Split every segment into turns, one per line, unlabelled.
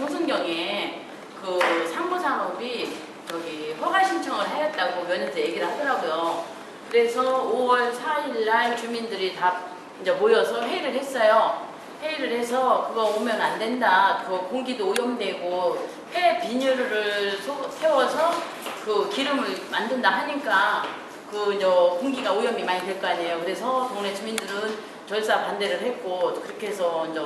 동순경에 그 상부산업이 저기 허가 신청을 하였다고 면에서 얘기를 하더라고요. 그래서 5월 4일 날 주민들이 다 이제 모여서 회의를 했어요. 회의를 해서 그거 오면 안 된다. 그 공기도 오염되고 폐 비닐을 소- 세워서 그 기름을 만든다 하니까 그 공기가 오염이 많이 될 거 아니에요. 그래서 동네 주민들은 절사 반대를 했고 그렇게 해서 이제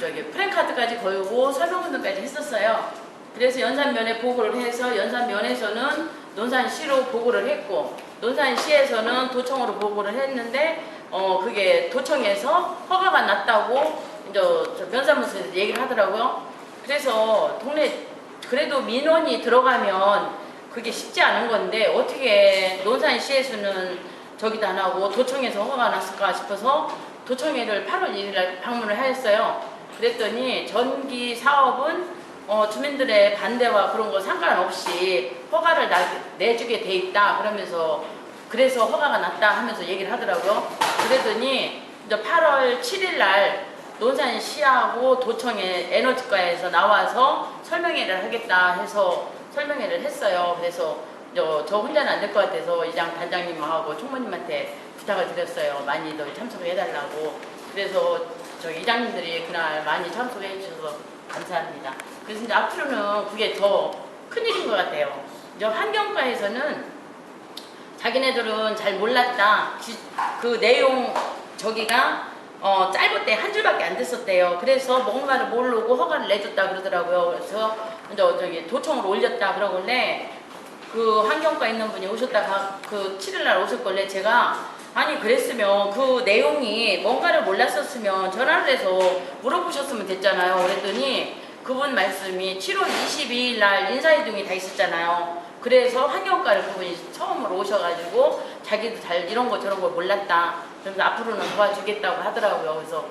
저기 프랭카드까지 걸고 설명운동까지 했었어요. 그래서 연산면에 보고를 해서 연산면에서는 논산시로 보고를 했고 논산시에서는 도청으로 보고를 했는데 어 그게 도청에서 허가가 났다고 이제 저 면사무소에서 얘기를 하더라고요. 그래서 동네 그래도 민원이 들어가면 그게 쉽지 않은 건데 어떻게 논산시에서는 저기도 안 하고 도청에서 허가가 났을까 싶어서 도청회를 8월 1일 날 방문을 하였어요. 그랬더니 전기 사업은 어, 주민들의 반대와 그런 거 상관없이 허가를 나, 내주게 돼 있다 그러면서 그래서 허가가 났다 하면서 얘기를 하더라고요. 그랬더니 이제 8월 7일 날 논산시하고 도청에 에너지과에서 나와서 설명회를 하겠다 해서 설명회를 했어요. 그래서 저, 저 혼자는 안 될 것 같아서 이장 단장님하고 총무님한테 부탁을 드렸어요. 많이들 참석을 해달라고. 그래서 저 이장님들이 그날 많이 참석해 주셔서 감사합니다. 그래서 이제 앞으로는 그게 더 큰일인 것 같아요. 이제 환경과에서는 자기네들은 잘 몰랐다. 지- 그 내용 저기가 어, 때한 줄밖에 안 됐었대요. 그래서 뭔가를 모르고 허가를 내줬다 그러더라고요. 그래서 이제 저기 도청으로 올렸다 그러길래 그 환경과 있는 분이 오셨다가 그 7일날 오셨길래 제가 아니 그랬으면 그 내용이 뭔가를 몰랐었으면 전화를 해서 물어보셨으면 됐잖아요. 그랬더니 그분 말씀이 7월 22일 날 인사이동이 다 있었잖아요. 그래서 환경과를 그분이 처음으로 오셔가지고 자기도 잘 이런 거 저런 거 몰랐다. 그래서 앞으로는 도와주겠다고 하더라고요. 그래서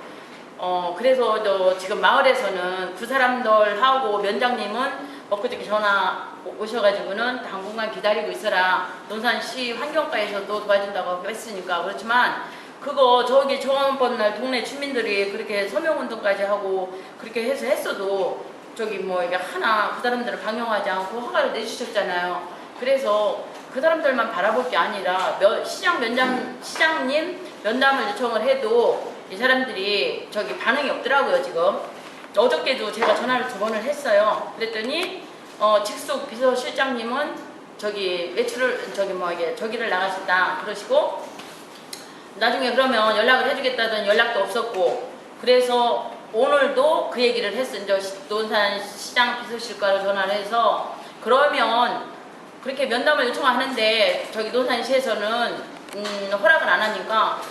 어 그래서 저 지금 마을에서는 그 사람들하고 면장님은 엊그저께 전화 오- 오셔가지고는 당분간 기다리고 있어라. 논산시 환경과에서도 도와준다고 했으니까 그렇지만 그거 저기 저번 날 동네 주민들이 그렇게 서명운동까지 하고 그렇게 해서 했어도 저기 뭐 이게 하나 그 사람들을 방영하지 않고 허가를 내주셨잖아요. 그래서 그 사람들만 바라볼 게 아니라 면- 시장 면장 시장님 면담을 요청을 해도 이 사람들이 저기 반응이 없더라고요 지금. 어저께도 제가 전화를 두 번을 했어요. 그랬더니 어, 직속 비서실장님은 저기 외출을 저기 뭐 이게 저기를 나가셨다 그러시고 나중에 그러면 연락을 해주겠다던 연락도 없었고 그래서 오늘도 그 얘기를 했어. 이제 시- 논산 시장 비서실과로 전화를 해서 그러면 그렇게 면담을 요청하는데 저기 논산시에서는 음, 허락을 안 하니까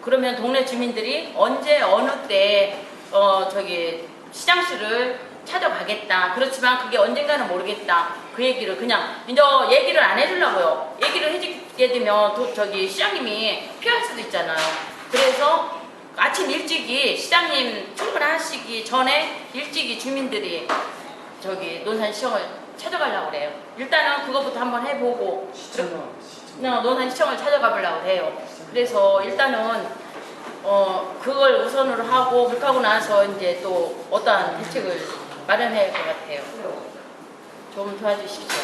그러면 동네 주민들이 언제 어느 때 어, 저기 시장실을 찾아가겠다. 그렇지만 그게 언젠가는 모르겠다. 그 얘기를 그냥 이제 얘기를 안 해주려고요. 얘기를 해주게 되면 도, 저기 시장님이 피할 수도 있잖아요. 그래서 아침 일찍이 시장님 출근하시기 전에 일찍이 주민들이 저기 논산 시청을 찾아가려고 그래요. 일단은 그것부터 한번 해보고 어, 논산 시청을 찾아가 보려고 해요. 그래서 일단은 어 그걸 우선으로 하고 그렇게 하고 나서 이제 또 어떠한 대책을 마련해야 할 것 같아요. 좀 도와주십시오.